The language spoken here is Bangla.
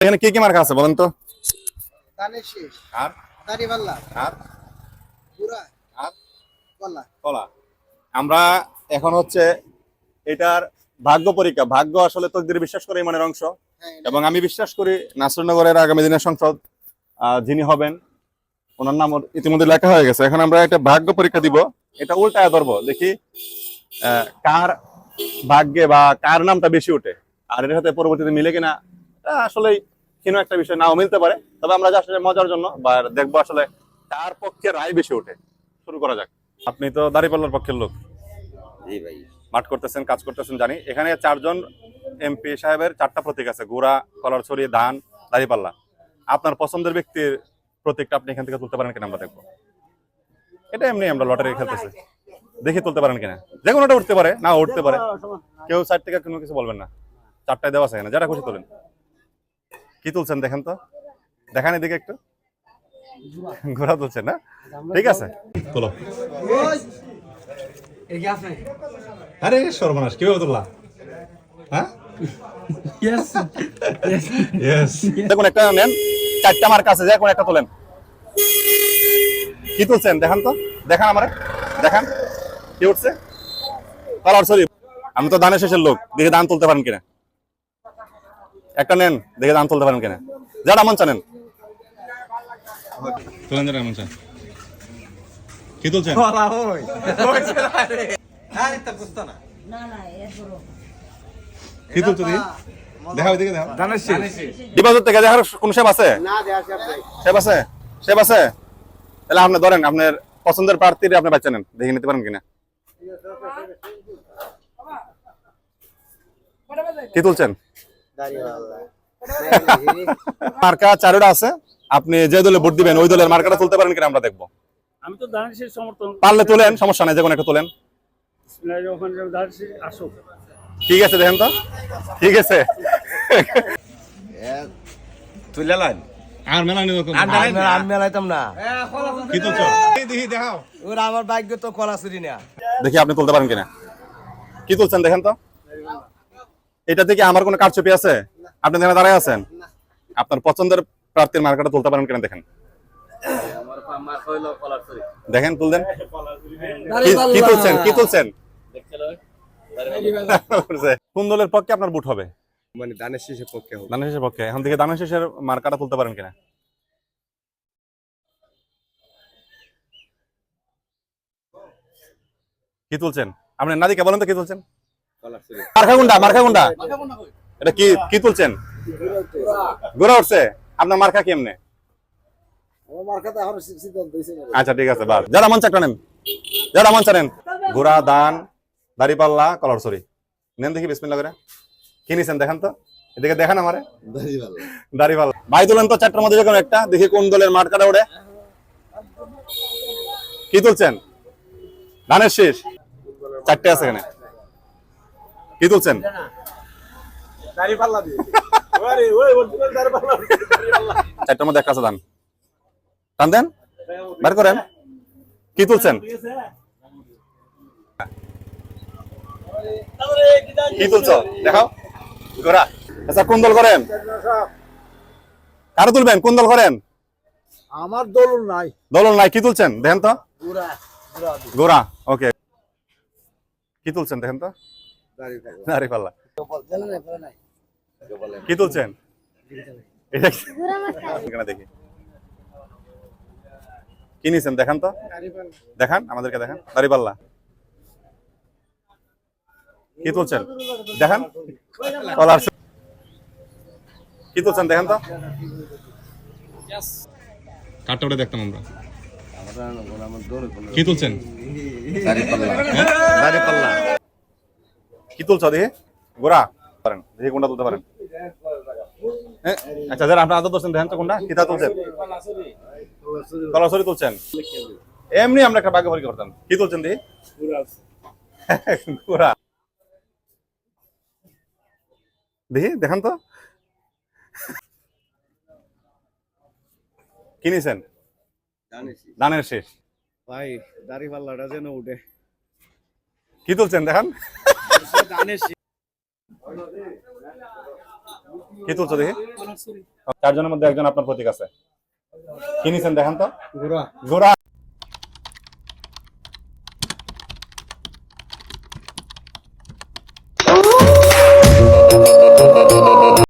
এখানে কি কি মার্কা আছে বলেন তো? ধানের শেষ। আর? দাড়িপাল্লা আর? বুড়া। আর? কলা। কলা। আমরা এখন হচ্ছে এটার ভাগ্য পরীক্ষা। ভাগ্য আসলে তকদির বিশ্বাস করে ইমানের অংশ। হ্যাঁ এবং আমি বিশ্বাস করি নাসরনগরের আগামী দিনের সংসদ যিনি হবেন ওনার নাম ইতিমধ্যে লেখা হয়ে গেছে। এখন আমরা একটা ভাগ্য পরীক্ষা দিব। এটা উল্টায় ধরবো। দেখি কার ভাগ্যে বা কার নামটা বেশি ওঠে আর এর সাথে পরবর্তীতে মিলে কিনা তা কোনো একটা বিষয় নাও মিলতে পারে? তবে আমরা আসলে মজার জন্য বা দেখব আসলে কার পক্ষে রায় বেশি ওঠে। শুরু করা যাক। আপনি তো দাঁড়িপাল্লার পক্ষের লোক। জি ভাই। মাঠ করতেছেন কাজ করতেছেন জানি। এখানে চারজন এমপি সাহেবের চারটা প্রতীক আছে। গোড়া কলার ছড়ি ধান দাঁড়িপাল্লা। আপনার পছন্দের ব্যক্তির প্রতীকটা আপনি এখান থেকে তুলতে পারেন কিনা আমরা দেখব। এটা এমনি আমরা লটারি খেলতেছি। দেখি তুলতে পারেন কিনা? যে কোনোটা উঠতে পারে না উঠতে পারে। কেউ সাইড থেকে কোনো কিছু বলবেন না। চারটায় দেওয়া আছে যারা খুশি তোলেন। কি তুলছেন দেখেন তো? দেখান এদিকে একটু। ঘোরা তুলছেন না? ঠিক আছে। তোলো। আরে সর্বনাশ কীভাবে তুললা? হ্যাঁ? দেখুন একটা নেন চারটা মার্ক আছে যে কোন একটা তোলেন। কি তুলছেন? দেখান তো। দেখান আমারে। দেখান। কি উঠছে? সরি আমি তো দানের শেষের লোক দেখে দান তুলতে পারেন কিনা। একটা নেন দেখে দান তুলতে পারেন কিনা। যারা মন নেন। তুলেন যারা মন কি তুলছেন? কি তুলছো দিদি দেখাও দিকে দেখাও। ডিবাজুর থেকে দেখার কোন শেপ আছে? শেপ আছে? শেপ আছে? তাহলে আপনি ধরেন আপনার পছন্দের প্রার্থীর আপনি বাচ্চা নেন দেখে নিতে পারেন কিনা। কি তুলছেন? মার্কা চারোটা আছে। আপনি যে দলে ভোট দিবেন ওই দলের মার্কাটা তুলতে পারেন কিনা আমরা দেখব। আমি তো সমর্থন পারলে তুলেন সমস্যা নাই যে কোনো একটা তুলেন। আসুক। ঠিক আছে দেখেন তো। ঠিক আছে। তুলে লাইন। আর মেলা নিয়ে আমি মেলাইতাম না। কি তুলছো? দেখি দেখাও। ওরা আমার ভাগ্য তো কলা চুরি না। দেখি আপনি তুলতে পারেন কিনা। কি তুলছেন দেখেন তো। এটা থেকে আমার কোনো কারচুপি আছে? আপনি এখানে দাঁড়ায় আছেন? আপনার পছন্দের প্রার্থীর মার্কাটা তুলতে পারেন কিনা দেখেন। দেখেন তুলদেন কি- কি তুলছেন? কি তুলছেন? কোন দলের পক্ষে আপনার বুট হবে? মানে দানের শেষে পক্ষে দানের শেষের পক্ষে। এখন থেকে দানের শেষের মার্কাটা তুলতে পারেন কিনা? কি তুলছেন? আপনি নাদিকে বলেন তো কি তুলছেন? মার্কা গুন্ডা মার্কা গুন্ডা। এটা কি কি তুলছেন? ঘোরা উঠছে। আপনার মার্কা কি এমনি আমার মার্কাতে এখন সিদ্ধান্ত দিয়েছে না। আচ্ছা ঠিক আছে বাস যারা নেন। যারা মঞ্চা নেন। ঘোড়া দান দাড়িপাল্লা কলার সরি নেন দেখি বিসমিল্লা করে। কি নিছেন দেখান তো। এদিকে দেখান আমারে। দাড়িপাল্লা। ভাই তুলেন তো চারটার মধ্যে যে কোনো একটা। দেখি কোন দলের মার্কাটা ওড়ে কি তুলছেন? ধানের শেষ। চারটে আছে এখানে। কি তুলছেন? চারটার মধ্যে একটা আছে ধান টান দেন। বের করেন। কি তুলছেন? কি তুলছো? দেখাও। গোরা আচ্ছা কোন দল করেন? কারও তুলবেন? কোন দল করেন? আমার দলুন নাই। দল নাই। কি তুলছেন? দেখেন তো। গোরা ওকে। কি তুলছেন? দেখেন তো। নাই কি তুলছেন? এখানে দেখি। কি নিছেন? দেখান তো। দেখান আমাদেরকে দেখান। দাঁড়িপাল্লা কি তুলছেন? দেখান। কলার কি তুলছেন? দেখেন তো। কাটটা ওটা দেখতাম আমরা। কি তুলছেন? দাড়িপাল্লা দাড়িপাল্লা কি তুলছ দেখি? গোড়া পারেন দেখি কোনটা তুলতে পারেন। আচ্ছা যারা আপনার আদর দেখেন তো কোনটা? কিতা তুলছেন? তুলছেন। এমনি আমরা একটা করতাম। কি তুলছেন গোড়া দেখি দেখান তো। কি নিছেন? দানের শেষ। ভাই দাড়িপাল্লাটা যেন উঠে। কি তুলছেন দেখান। কি তুলছো দেখি? চারজনের মধ্যে একজন আপনার প্রতীক আছে। কি নিছেন দেখান তো? ঘোড়া ঘোড়া